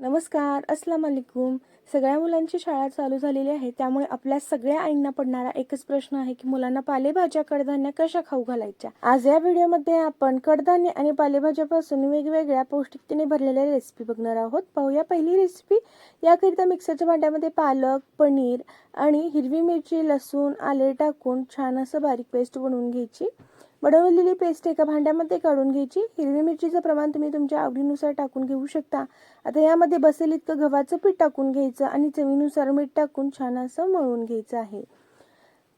नमस्कार अस्सलाम वालेकुम. सगळ्या मुलांची शाळा चालू झालेली आहे त्यामुळे आपल्या सगळ्या आईंना पडणारा एकच प्रश्न आहे की मुलांना पालेभाज्या कडधान्य कशा खाऊ घालायच्या? आज या व्हिडिओमध्ये आपण कडधान्य आणि पालेभाज्यापासून वेगवेगळ्या पौष्टिकतेने भरलेल्या रेसिपी बघणार आहोत. पाहूया पहिली रेसिपी याकरिता मिक्सरच्या भांड्यामध्ये पालक पनीर आणि हिरवी मिरची लसूण आले टाकून छान असं बारीक पेस्ट बनवून घ्यायची. बनवलेली पेस्ट एका भांड्यामध्ये काढून घ्यायची. हिरवी मिरचीचं प्रमाण तुम्ही तुमच्या आवडीनुसार टाकून घेऊ शकता. आता यामध्ये बसेल इतकं गव्हाचं पीठ टाकून घ्यायचं आणि चवीनुसार मीठ टाकून छान असं मळून घ्यायचं आहे.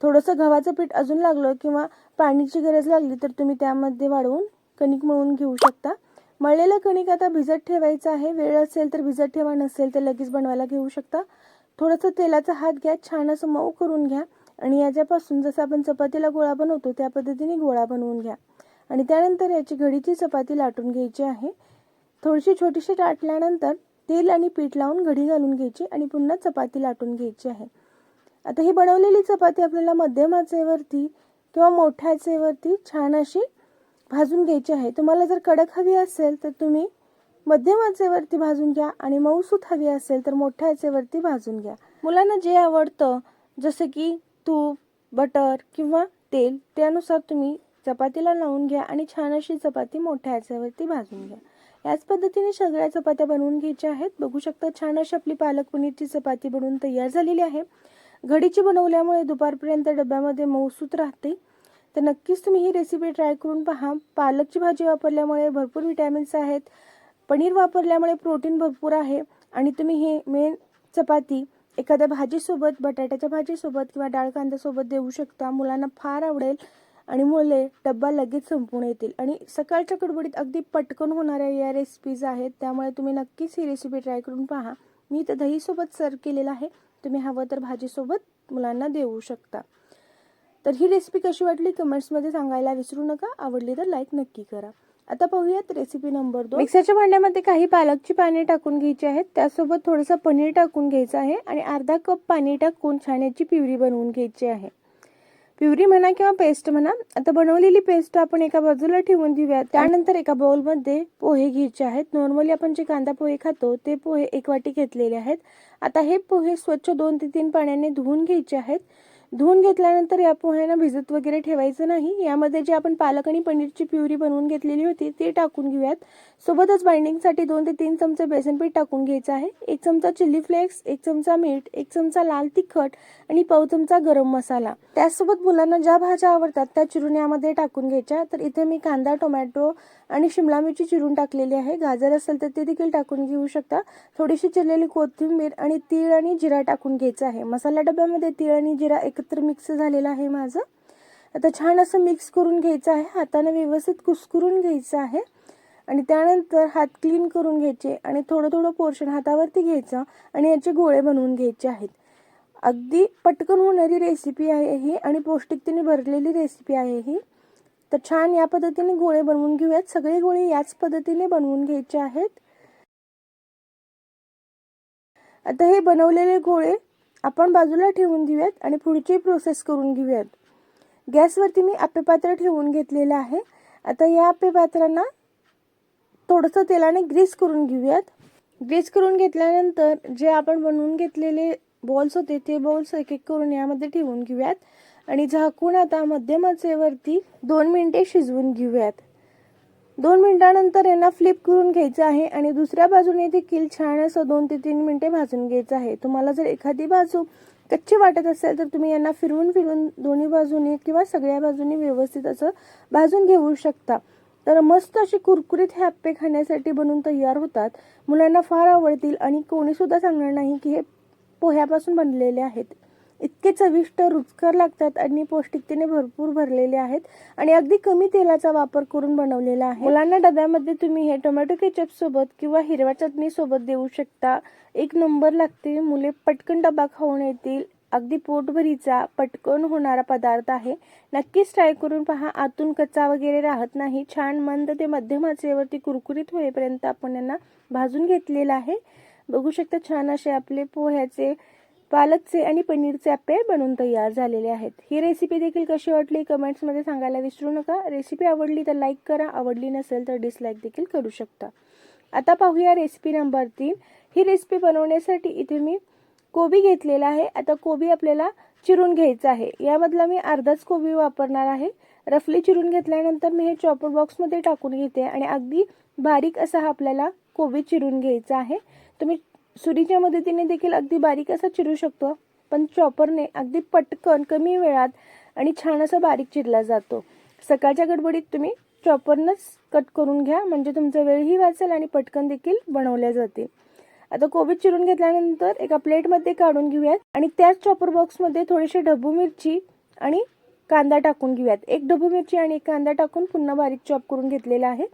थोडंसं गव्हाचं पीठ अजून लागलं किंवा पाण्याची गरज लागली तर तुम्ही त्यामध्ये वाढवून कणिक मळून घेऊ शकता. मळलेलं कणिक आता भिजत ठेवायचं आहे. वेळ असेल तर भिजत ठेवा नसेल तर लगेच बनवायला घेऊ शकता. थोडंसं तेलाचा हात घ्या छान असं मऊ करून घ्या. आणि याच्यापासून जसं आपण चपातीला गोळा बनवतो त्या पद्धतीने गोळा बनवून घ्या. आणि त्यानंतर याची घडीची चपाती लाटून घ्यायची आहे. थोडीशी छोटीशी लाटल्यानंतर तेल आणि पीठ लावून घडी घालून घ्यायची आणि पुन्हा चपाती लाटून घ्यायची आहे. आता ही बनवलेली चपाती आपल्याला मध्यम आचेवरती किंवा मोठ्या आचेवरती छान अशी भाजून घ्यायची आहे. तुम्हाला जर कडक हवी असेल तर तुम्ही मध्यम आचेवरती भाजून घ्या आणि मऊसूत हवी असेल तर मोठ्या आचेवरती भाजून घ्या. मुलांना जे आवडतं जसं की तूप बटर किंवा तेल त्यानुसार तुम्ही चपातीला लावून घ्या आणि छान अशी चपाती मोठ्या याच्यावरती भाजून घ्या. याच पद्धतीने सगळ्या चपात्या बनवून घ्यायच्या आहेत. बघू शकता छान अशी आपली पालक पनीरची चपाती बनवून तयार झालेली आहे. घडीची बनवल्यामुळे दुपारपर्यंत डब्यामध्ये मऊसूत राहते. तर नक्कीच तुम्ही ही रेसिपी ट्राय करून पहा. पालकची भाजी वापरल्यामुळे भरपूर विटॅमिन्स आहेत. पनीर वापरल्यामुळे प्रोटीन भरपूर आहे. आणि तुम्ही हे मेन चपाती एखाद्या भाजीसोबत बटाट्याच्या भाजीसोबत किंवा डाळ कांद्यासोबत देऊ शकता. मुलांना फार आवडेल आणि मुले डब्बा लगेच संपून येतील. आणि सकाळच्या गडबडीत अगदी पटकन होणाऱ्या या रेसिपीज आहेत. त्यामुळे तुम्ही नक्कीच ही रेसिपी ट्राय करून पहा. मी तर दहीसोबत सर्व केलेलं आहे. तुम्ही हवं तर भाजीसोबत मुलांना देऊ शकता. तर ही रेसिपी कशी वाटली? कमेंट्समध्ये सांगायला विसरू नका. आवडली तर लाईक नक्की करा. आता पाहूयात रेसिपी नंबर दोन. मिक्सरच्या भांड्यामध्ये काही पालकची पाने टाकून घ्यायची आहेत. त्यासोबत थोडंसं पनीर टाकून घ्यायचं आहे आणि अर्धा कप पाणी टाकून छान याची पिवरी बनवून घ्यायची आहे. पिवरी म्हणा किंवा पेस्ट म्हणा आता बनवलेली पेस्ट आपण एका बाजूला ठेवून देऊया. त्यानंतर एका बाउलमध्ये पोहे घ्यायचे आहेत. नॉर्मली आपण जे कांदा पोहे खातो ते पोहे एक वाटी घेतलेले आहेत. आता हे पोहे स्वच्छ दोन ते तीन पाण्याने धुवून घ्यायचे आहेत. धुवून घेतल्यानंतर या पोह्यांना भिजत वगैरे ठेवायचं नाही. यामध्ये जे आपण पालक आणि पनीरची प्युरी बनवून घेतलेली होती ती टाकून घेऊयात. सोबतच बाइंडिंगसाठी दोन ते तीन चमचे बेसनपीठ टाकून घ्यायचं आहे. एक चमचा चिली फ्लेक्स एक चमचा मीठ एक चमचा लाल तिखट आणि पाव चमचा गरम मसाला. त्याचसोबत मुलांना ज्या भाज्या आवडतात त्या चिरून यामध्ये टाकून घ्यायच्या. तर इथे मी कांदा टोमॅटो आणि शिमला मिरची चिरून टाकलेली आहे. गाजर असेल तर ते देखील टाकून घेऊ शकता. थोडीशी चिरलेली कोथिंबीर आणि तीळ आणि जिरा टाकून घ्यायचं आहे. मसाला डब्यामध्ये तीळ आणि जिरा एकत्र मिक्स झालेला आहे माझं. आता छान असं मिक्स करून घ्यायचं आहे. हाताने व्यवस्थित कुस्करून घ्यायचं आहे. आणि त्यानंतर हात क्लीन करून घ्यायचे आणि थोडं थोडं पोर्शन हातावरती घ्यायचं आणि याचे गोळे बनवून घ्यायचे आहेत. अगदी पटकन होणारी रेसिपी आहे ही आणि पौष्टिकतेने भरलेली रेसिपी आहे ही. तर छान या पद्धतीने गोळे बनवून घेऊयात. सगळे गोळे याच पद्धतीने बनवून घ्यायचे आहेत. आता हे बनवलेले गोळे आपण बाजूला ठेवून घेऊयात आणि पुढची प्रोसेस करून घेऊयात. गॅसवरती मी आप्पे पात्र ठेवून घेतलेलं आहे. आता या आप्पे पात्रांना थोडंसं तेलाने ग्रीस करून घेऊयात. ग्रीस करून घेतल्यानंतर जे आपण बनवून घेतलेले बॉल्स होते ते बॉल्स एक एक करून यामध्ये ठेवून घेऊयात. आणि झाकून आता मध्यम आचेवरती दोन मिनिटे शिजवून घेऊयात. दोन मिनटानंतर यांना फ्लिप करून घ्यायचं आहे आणि दुसऱ्या बाजूने देखील छान असं दोन ते तीन मिनटे भाजून घ्यायचं आहे. तुम्हाला जर एखादी बाजू कच्ची वाटत असेल तर तुम्ही यांना फिरवून फिरवून दोन्ही बाजूने किंवा सगळ्या बाजूने व्यवस्थित असं भाजून घेऊ शकता. तर मस्त अशी कुरकुरीत हे आप्पे खाण्यासाठी बनवून तयार होतात. मुलांना फार आवडतील आणि कोणीसुद्धा सांगणार नाही की हे पोह्यापासून बनलेले आहेत. इतके चविष्ट रुचकर लागतात आणि पौष्टिकतेने भरपूर भरलेले आहेत आणि अगदी कमी तेलाचा वापर करून बनवलेला आहे. मुलांना डब्यामध्ये तुम्ही हे टोमॅटो केचप सोबत किंवा हिरव्या चटणी सोबत देऊ शकता. एक नंबर लागते. मुले पटकन डबा खाऊन येतील. अगदी पोटभरीचा पटकन होणारा पदार्थ आहे. नक्कीच ट्राय करून पहा. आतून कच्चा वगैरे राहत नाही. छान मंद ते मध्यम आचेवरती कुरकुरीत होईपर्यंत आपण यांना भाजून घेतलेला आहे. बघू शकता छान असे आपले पोह्याचे पालकचे आणि पनीरचे अप्पे बनवून तयार झालेले आहेत. ही रेसिपी देखील कशी वाटली कमेंट्समध्ये सांगायला विसरू नका. रेसिपी आवडली तर लाईक करा. आवडली नसेल तर डिसलाईक देखील करू शकता. आता पाहूया रेसिपी नंबर तीन. ही रेसिपी बनवण्यासाठी इथे मी कोबी घेतलेला आहे. आता कोबी आपल्याला चिरून घ्यायचा आहे. यामधला मी अर्धाच कोबी वापरणार आहे. रफली चिरून घेतल्यानंतर मी हे चॉपर बॉक्समध्ये टाकून घेते आणि अगदी बारीक असा हा आपल्याला कोबी चिरून घ्यायचा आहे. तुम्ही सुरीच्या मदतीने देखील अगदी बारीक असा चिरू शकतो पण चॉपरने अगदी पटकन कमी वेळात आणि छान असा बारीक चिरला जातो. सकाळच्या गडबडीत तुम्ही चॉपरनंच कट करून घ्या म्हणजे तुमचा वेळही वाचेल आणि पटकन देखील बनवल्या जातील. आता कोबीज चिरून घेतल्यानंतर एका प्लेटमध्ये काढून घेऊयात आणि त्याच चॉपर बॉक्समध्ये थोडीशी ढबू मिरची आणि कांदा टाकून घेऊयात. एक ढबू मिरची आणि एक कांदा टाकून पुन्हा बारीक चॉप करून घेतलेला आहे.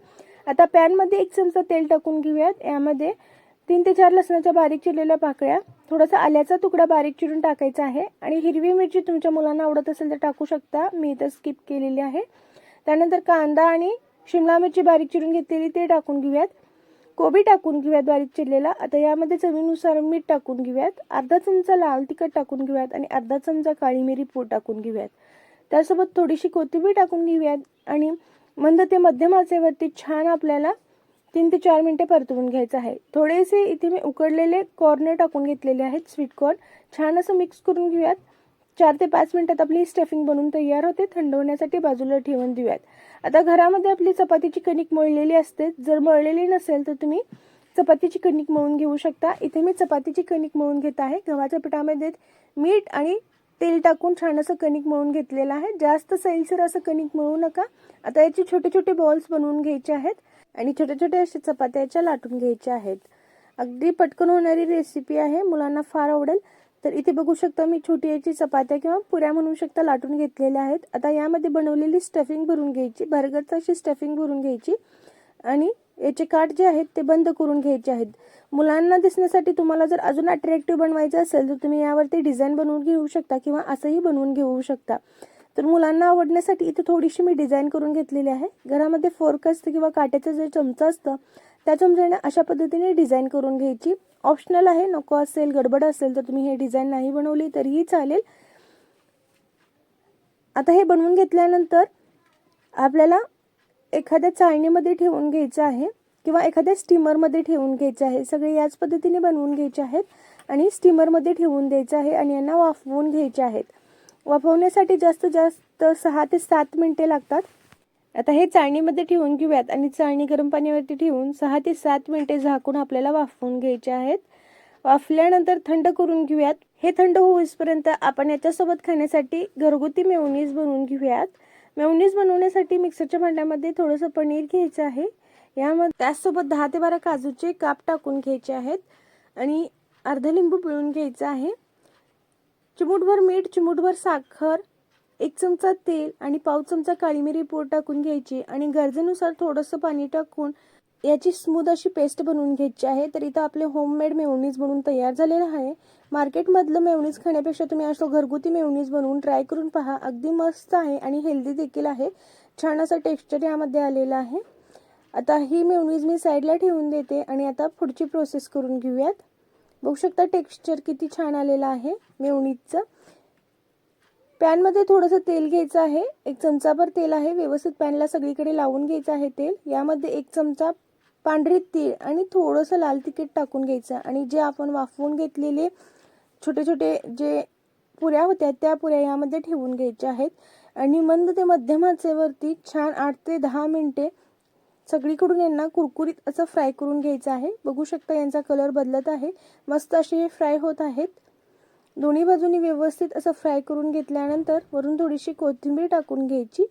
आता पॅनमध्ये एक चमचा तेल टाकून घेऊयात. यामध्ये तीन ते चार लसणाच्या बारीक चिरलेल्या पाकळ्या थोडासा आल्याचा तुकडा बारीक चिरून टाकायचा आहे आणि हिरवी मिरची तुमच्या मुलांना आवडत असेल तर टाकू शकता. मी इथं स्किप केलेली आहे. त्यानंतर कांदा आणि शिमला मिरची बारीक चिरून घेतलेली ते टाकून घेऊयात. कोबी टाकून घेऊयात बारीक चिरलेला. आता यामध्ये चवीनुसार मीठ टाकून घेऊयात. अर्धा चमचा लाल तिखट टाकून घेऊयात आणि अर्धा चमचा काळी मिरी पूड टाकून घेऊयात. त्यासोबत थोडीशी कोथिंबीर टाकून घेऊयात आणि मंद ते मध्यम आचेवरती छान आपल्याला तीन ते चार मिनटं परतवून घ्यायचं आहे. थोडेसे इथे मी उकडलेले कॉर्न टाकून घेतलेले आहेत स्वीट कॉर्न छान असं मिक्स करून घेऊयात. चार ते पाच मिनटात आपली स्टफिंग बनवून तयार होते. थंड होण्यासाठी बाजूला ठेवून देऊयात. आता घरामध्ये आपली चपातीची कणिक मळलेली असते. जर मळलेली नसेल तर तुम्ही चपातीची कणिक मळून घेऊ शकता. इथे मी चपातीची कणिक मळून घेत आहे. गव्हाच्या पिठामध्ये मीठ आणि तेल टाकून छान असं कणिक मळून घेतलेलं आहे. जास्त सैलसर असं कणिक मळू नका. आता याचे छोटे छोटे बॉल्स बनवून घ्यायचे आहेत. आणि छोट्या छोट्या अशा चपात्या याच्या लाटून घ्यायच्या आहेत. अगदी पटकन होणारी रेसिपी आहे. मुलांना फार आवडेल. तर इथे बघू शकता मी छोटी याची चपात्या किंवा पुऱ्या म्हणू शकता लाटून घेतलेल्या आहेत. आता यामध्ये बनवलेली स्टफिंग भरून घ्यायची. भरगत अशी स्टफिंग भरून घ्यायची. आणि याचे काठ जे आहेत ते बंद करून घ्यायचे आहेत. मुलांना दिसण्यासाठी तुम्हाला जर अजून अट्रॅक्टिव्ह बनवायचं असेल तर तुम्ही यावरती डिझाईन बनवून घेऊ शकता किंवा असंही बनवून घेऊ शकता. तर मुलांना आवडण्यासाठी इथे थोडीशी मी डिझाईन करून घेतलेली आहे. घरामध्ये फोर्क असतं किंवा काट्याचं जे चमचा असतं त्या चमच्याने अशा पद्धतीने डिझाईन करून घ्यायची. ऑप्शनल आहे नको असेल गडबड असेल तर तुम्ही हे डिझाईन नाही बनवली तरीही चालेल. आता हे बनवून घेतल्यानंतर आपल्याला एखाद्या चाळणीमध्ये ठेवून घ्यायचं आहे किंवा एखाद्या स्टीमरमध्ये ठेवून घ्यायचं आहे. सगळे याच पद्धतीने बनवून घ्यायचे आहेत आणि स्टीमरमध्ये ठेवून द्यायचं आहे आणि यांना वाफवून घ्यायचे आहेत. वाफवण्यासाठी जास्तीत जास्त सहा ते सात मिनटे लागतात. आता हे चाळणीमध्ये ठेवून घेऊयात आणि चाळणी गरम पाण्यावरती ठेवून सहा ते सात मिनटे झाकून आपल्याला वाफवून घ्यायचे आहेत. वाफल्यानंतर थंड करून घेऊयात. हे थंड होईपर्यंत आपण याच्यासोबत खाण्यासाठी घरगुती मेवणीज बनवून घेऊयात. मेवनीज बनवण्यासाठी मिक्सरच्या भांड्यामध्ये थोडंसं पनीर घ्यायचं आहे. यामध्ये त्याचसोबत दहा ते बारा काजूचे काप टाकून घ्यायचे आहेत आणि अर्धा लिंबू पिळून घ्यायचा आहे. चिमूटभर मीठ चिमूटभर साखर एक चमचा तेल आणि पाव चमचा काळी मिरी पूड टाकून घ्यायची आणि गरजेनुसार थोडंसं पाणी टाकून याची स्मूद अशी पेस्ट बनवून घ्यायची आहे. तर इथं आपले होममेड मेवनीज बनवून तयार झालेलं आहे. मार्केटमधलं मेवनीज खाण्यापेक्षा तुम्ही असं घरगुती मेवनीज बनवून ट्राय करून पहा. अगदी मस्त आहे आणि हेल्दी देखील आहे. छान असं टेक्स्चर यामध्ये आलेलं आहे. आता ही मेवनीज मी साईडला ठेवून देते आणि आता पुढची प्रोसेस करून घेऊयात. बघू शकता टेक्स्चर किती छान आलेलं आहे मेवणीचं. पॅनमध्ये थोडंसं तेल घ्यायचं आहे. एक चमचाभर तेल आहे. व्यवस्थित पॅनला सगळीकडे लावून घ्यायचं आहे तेल. यामध्ये एक चमचा पांढरी तीळ आणि थोडंसं लाल तिखट टाकून घ्यायचं. आणि जे आपण वाफवून घेतलेले छोटे छोटे जे पुऱ्या होत्या त्या पुऱ्या यामध्ये ठेवून घ्यायच्या आहेत. आणि मंद ते मध्यम आचेवरती छान आठ ते दहा मिनटे सगळीकडून यांना कुरकुरीत असं फ्राय करून घ्यायचं आहे. बघू शकता यांचा कलर बदलत आहे. मस्त असे हे फ्राय होत आहेत. दोन्ही बाजूनी व्यवस्थित असं फ्राय करून घेतल्यानंतर वरून थोडीशी कोथिंबीर टाकून घ्यायची.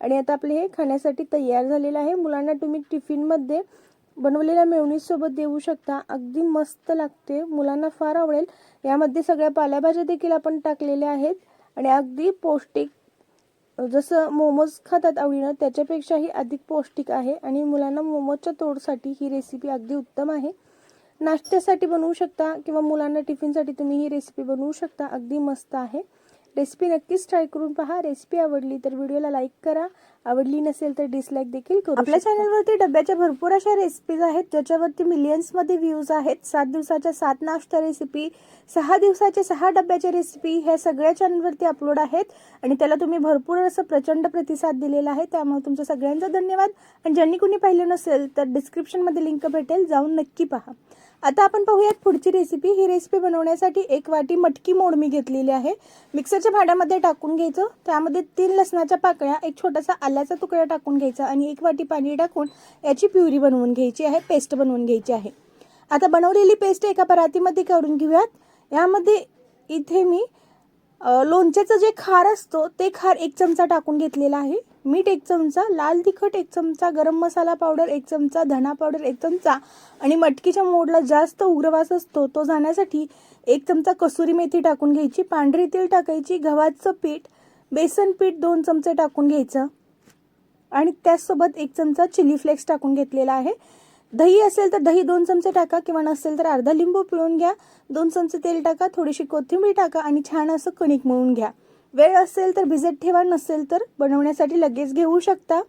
आणि आता आपले हे खाण्यासाठी तयार झालेलं आहे. मुलांना तुम्ही टिफिनमध्ये बनवलेल्या मेवणीसोबत देऊ शकता. अगदी मस्त लागते. मुलांना फार आवडेल. यामध्ये सगळ्या पाल्याभाज्या देखील आपण टाकलेल्या आहेत. आणि अगदी पौष्टिक जसं मोमोज खातात आवडीनं त्याच्यापेक्षाही अधिक पौष्टिक आहे आणि मुलांना मोमोजच्या तोडसाठी ही रेसिपी अगदी उत्तम आहे. नाश्त्यासाठी बनवू शकता किंवा मुलांना टिफिनसाठी तुम्ही ही रेसिपी बनवू शकता अगदी मस्त आहे. रेसिपी नक्कीच ट्राय करून पहा. रेसिपी आवडली तर व्हिडिओला लाईक करा. आवडली नसेल तर डिसलाईक देखील करू आपल्या चॅनलवरती डब्याच्या भरपूर अशा रेसिपीज आहेत ज्याच्यावरती मिलियन्समध्ये व्ह्यूज आहेत. सात दिवसाच्या सात नाश्ता रेसिपी सहा दिवसाच्या सहा डब्याच्या रेसिपी ह्या सगळ्या चॅनलवरती अपलोड आहेत. आणि त्याला तुम्ही भरपूर असं प्रचंड प्रतिसाद दिलेला आहे. त्यामुळे तुमच्या सगळ्यांचा धन्यवाद. आणि ज्यांनी कुणी पाहिलं नसेल तर डिस्क्रिप्शनमध्ये लिंक भेटेल. जाऊन नक्की पहा. आता आपण पाहूयात पुढची रेसिपी ही रेसिपी बनवण्यासाठी एक वाटी मटकी मोड मी घेतलेली आहे. मिक्सरच्या भांड्यामध्ये टाकून घ्यायचं. त्यामध्ये तीन लसणाच्या पाकळ्या एक छोटासा आल्याचा तुकडा टाकून घ्यायचा आणि एक वाटी पाणी टाकून याची प्युरी बनवून घ्यायची आहे पेस्ट बनवून घ्यायची आहे. आता बनवलेली पेस्ट एका परातीमध्ये काढून घेऊयात. यामध्ये इथे मी लोणच्याचं जे खार असतो ते खार एक चमचा टाकून घेतलेला आहे. मीठ एक चमचा लाल तिखट एक चमचा गरम मसाला पावडर एक चमचा धना पावडर एक चमचा आणि मटकीच्या मोडला जास्त उग्रवास असतो तो जाण्यासाठी एक चमचा कसुरी मेथी टाकून घ्यायची पांढरी तेल टाकायची गव्हाचं पीठ बेसन पीठ दोन चमचे टाकून घ्यायचं आणि त्याचसोबत एक चमचा चिली फ्लेक्स टाकून घेतलेला आहे. दही असेल तर दही दोन चमचे टाका किंवा नसेल तर अर्धा लिंबू पिळून घ्या दोन चमचे तेल टाका थोडीशी कोथिंबीर टाका आणि छान असं कणिक मळून घ्या. वेळ असेल तर भिजत ठेवा नसेल तर बनवण्यासाठी लगेच घेऊ शकता.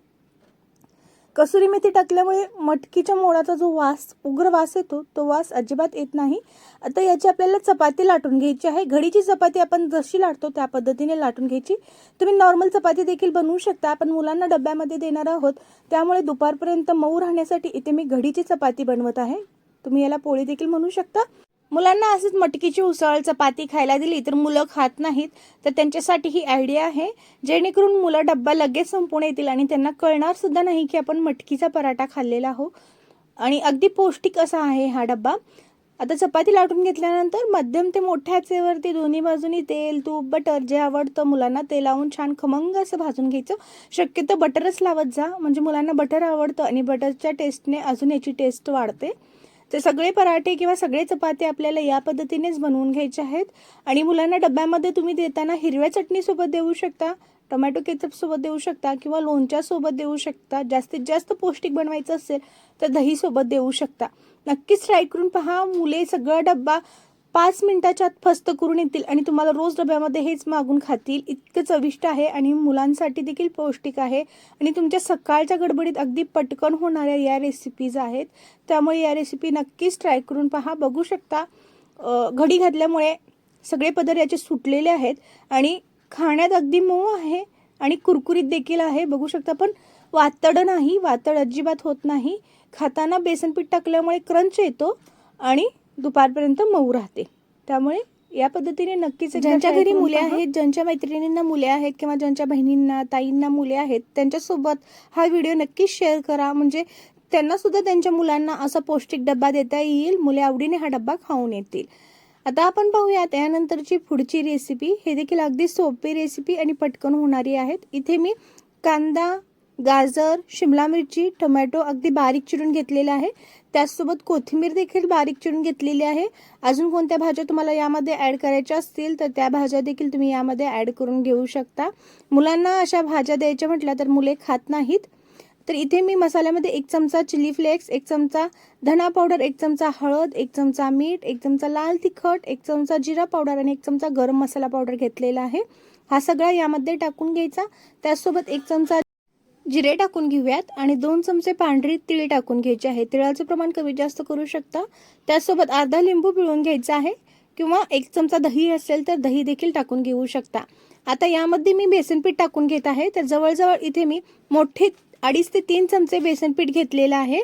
कसुरी मेथी टाकल्यामुळे मटकीच्या मोडाचा जो वास उग्र वास येतो तो वास अजिबात येत नाही. आता याची आपल्याला चपाती लाटून घ्यायची आहे. घडीची चपाती आपण जशी लाटतो त्या पद्धतीने लाटून घ्यायची. तुम्ही नॉर्मल चपाती देखील बनवू शकता. आपण मुलांना डब्यामध्ये देणार आहोत. त्यामुळे दुपारपर्यंत मऊ राहण्यासाठी इथे मी घडीची चपाती बनवत आहे. तुम्ही याला पोळी देखील म्हणू शकता. मुलांना असंच मटकीची उसळ चपाती खायला दिली तर मुलं खात नाहीत. तर त्यांच्यासाठी ही आयडिया आहे जेणेकरून मुलं डब्बा लगेच संपून येतील आणि त्यांना कळणार सुद्धा नाही की आपण मटकीचा पराठा खाल्लेला आहो आणि अगदी पौष्टिक असा आहे हा डब्बा. आता चपाती लाटून घेतल्यानंतर मध्यम ते मोठ्या आचेवरती दोन्ही बाजूनी तेल तूप बटर जे आवडतं मुलांना ते लावून छान खमंग असं भाजून घ्यायचं. शक्यतो बटरच लावत जा म्हणजे मुलांना बटर आवडतं आणि बटरच्या टेस्टने अजून याची टेस्ट वाढते. ते सगळे पराठे किंवा सगळे चपाती आपल्याला या पद्धतीनेच बनवून घ्यायचे आहेत. आणि मुलांना डब्यामध्ये तुम्ही देताना हिरव्या चटणीसोबत देऊ शकता टोमॅटो केचपसोबत देऊ शकता किंवा लोणच्यासोबत देऊ शकता. जास्तीत जास्त पौष्टिक बनवायचं असेल तर दहीसोबत देऊ शकता. नक्कीच ट्राय करून पहा. मुले सगळा डब्बा पाच मिनिटाच्या आत फस्त करून येतील आणि तुम्हाला रोज डब्यामध्ये हेच मागून खातील. इतकं चविष्ट आहे आणि मुलांसाठी देखील पौष्टिक आहे. आणि तुमच्या सकाळच्या गडबडीत अगदी पटकन होणाऱ्या या रेसिपीज आहेत. त्यामुळे या रेसिपी नक्कीच ट्राय करून पहा. बघू शकता घडी घातल्यामुळे सगळे पदर याचे सुटलेले आहेत आणि खाण्यात अगदी मऊ आहे आणि कुरकुरीत देखील आहे. बघू शकता पण वातड नाही वातड अजिबात होत नाही. खाताना बेसनपीठ टाकल्यामुळे क्रंच येतो आणि दुपारपर्यंत मऊ राहते. त्यामुळे या पद्धतीने नक्कीच ज्यांच्या घरी मुले. आहेत ज्यांच्या मैत्रिणींना मुले आहेत किंवा ज्यांच्या बहिणींना ताईंना मुले आहेत त्यांच्यासोबत हा व्हिडिओ नक्कीच शेअर करा. म्हणजे त्यांना सुद्धा त्यांच्या मुलांना असा पौष्टिक डब्बा देता येईल. मुले आवडीने हा डब्बा खाऊन येतील. आता आपण पाहूया त्यानंतरची पुढची रेसिपी हे देखील अगदी सोपी रेसिपी आणि पटकन होणारी आहेत. इथे मी कांदा गाजर शिमला मिरची टोमॅटो अगदी बारीक चिरून घेतलेला आहे. त्याचसोबत कोथिंबीर देखील बारीक चिरून घेतलेली आहे. अजून कोणत्या भाज्या तुम्हाला यामध्ये ॲड करायच्या असतील तर त्या भाज्या देखील तुम्ही यामध्ये ॲड करून घेऊ शकता. मुलांना अशा भाज्या द्यायच्या म्हटल्या तर मुले खात नाहीत. तर इथे मी मसाल्यामध्ये एक चमचा चिली फ्लेक्स एक चमचा धना पावडर एक चमचा हळद एक चमचा मीठ एक चमचा लाल तिखट एक चमचा जिरा पावडर आणि एक चमचा गरम मसाला पावडर घेतलेला आहे. हा सगळा यामध्ये टाकून घ्यायचा. त्याचसोबत एक चमचा जिरे टाकून घेऊयात आणि दोन चमचे पांढरी तिळ टाकून घ्यायचे आहे. तिळाचं प्रमाण कमी जास्त करू शकता. त्यासोबत अर्धा लिंबू पिळून घ्यायचा आहे किंवा एक चमचा दही असेल तर दही देखील टाकून घेऊ शकता. आता यामध्ये मी बेसनपीठ टाकून घेत आहे. तर जवळजवळ इथे मी मोठे अडीच ते तीन चमचे बेसनपीठ घेतलेलं आहे.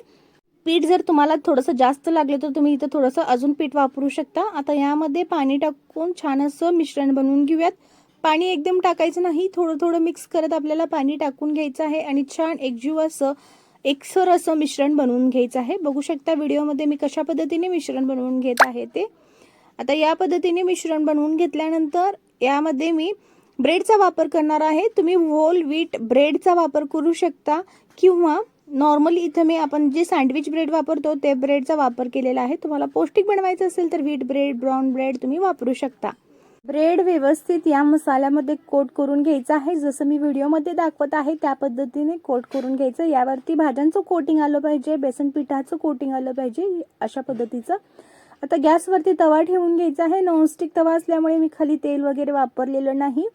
पीठ जर तुम्हाला थोडंसं जास्त लागलं तर तुम्ही इथं थोडंसं अजून पीठ वापरू शकता. आता यामध्ये पाणी टाकून छान असं मिश्रण बनवून घेऊयात. पाणी एकदम टाकायचं नाही थोडं थोडं मिक्स करत आपल्याला पाणी टाकून घ्यायचं आहे आणि छान एकजीव असं एकसर असं मिश्रण बनवून घ्यायचं आहे. बघू शकता व्हिडिओमध्ये मी कशा पद्धतीने मिश्रण बनवून घेत आहे ते. आता या पद्धतीने मिश्रण बनवून घेतल्यानंतर यामध्ये मी ब्रेडचा वापर करणार आहे. तुम्ही होल व्हीट ब्रेडचा वापर करू शकता किंवा नॉर्मली इथं मी आपण जे सँडविच ब्रेड वापरतो ते ब्रेडचा वापर केलेला आहे. तुम्हाला पौष्टिक बनवायचं असेल तर व्हीट ब्रेड ब्राऊन ब्रेड तुम्ही वापरू शकता. ब्रेड व्यवस्थित या मसाल्यामध्ये कोट करून घ्यायचं आहे. जसं मी व्हिडिओमध्ये दाखवत आहे त्या पद्धतीने कोट करून घ्यायचं. यावरती भाज्यांचं कोटिंग आलं पाहिजे बेसन पिठाचं कोटिंग आलं पाहिजे अशा पद्धतीचं. आता गॅसवरती तवा ठेवून घ्यायचा आहे. नॉनस्टिक तवा असल्यामुळे मी खाली तेल वगैरे वापरलेलं नाही.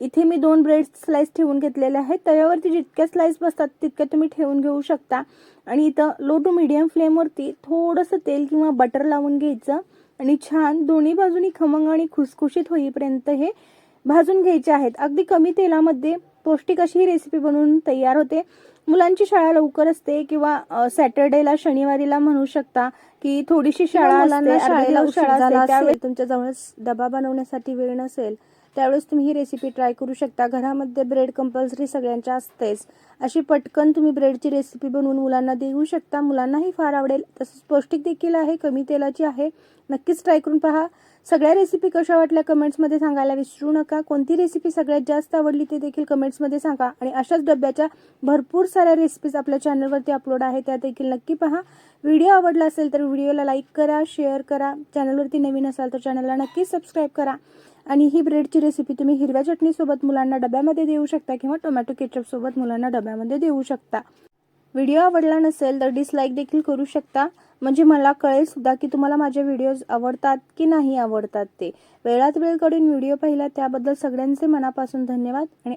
इथे मी दोन ब्रेड स्लाइस ठेवून घेतलेले आहेत. तव्यावरती जितक्या स्लाइस बसतात तितक्या तुम्ही ठेवून घेऊ शकता. आणि इथं लो टू मिडियम फ्लेमवरती थोडंसं तेल किंवा बटर लावून घ्यायचं. आणि छान दोन्ही बाजूनी खमंग आणि खुसखुशीत होईपर्यंत हे भाजून घ्यायचे आहेत अगदी कमी तेलामध्ये पौष्टिक अशी ही रेसिपी बनवून तयार होते मुलांची शाळा लवकर असते किंवा सॅटर्डेला शनिवारीला म्हणू शकता की थोडीशी शाळा शाळेला. तुमच्या जवळ डबा बनवण्यासाठी वेळ नसेल त्यावेळेस तुम्ही ही रेसिपी ट्राय करू शकता. घरामध्ये ब्रेड कंपल्सरी सगळ्यांच्या असतेच. अशी पटकन तुम्ही ब्रेडची रेसिपी बनवून मुलांना देऊ शकता. मुलांनाही फार आवडेल. तसंच पौष्टिक देखील आहे कमी तेलाची आहे. नक्कीच ट्राय करून पहा. सगळ्या रेसिपी कशा वाटल्या कमेंट्समध्ये सांगायला विसरू नका. कोणती रेसिपी सगळ्यात जास्त आवडली ते देखील कमेंट्समध्ये सांगा. आणि अशाच डब्याच्या भरपूर साऱ्या रेसिपीज आपल्या चॅनलवरती अपलोड आहे त्या देखील नक्की पहा. व्हिडिओ आवडला असेल तर व्हिडिओला लाईक करा शेअर करा. चॅनलवरती नवीन असाल तर चॅनलला नक्कीच सबस्क्राईब करा. आणि ही ब्रेडची रेसिपी तुम्ही हिरव्या चटणीसोबत मुलांना डब्यामध्ये देऊ शकता किंवा टोमॅटो केचपसोबत मुलांना डब्यामध्ये देऊ शकता. व्हिडिओ आवडला नसेल तर डिसलाईक देखील करू शकता. म्हणजे मला कळेल सुद्धा की तुम्हाला माझे व्हिडिओज आवडतात की नाही आवडतात ते. वेळात वेळ काढून व्हिडिओ पाहिला त्याबद्दल सगळ्यांचे मनापासून धन्यवाद आणि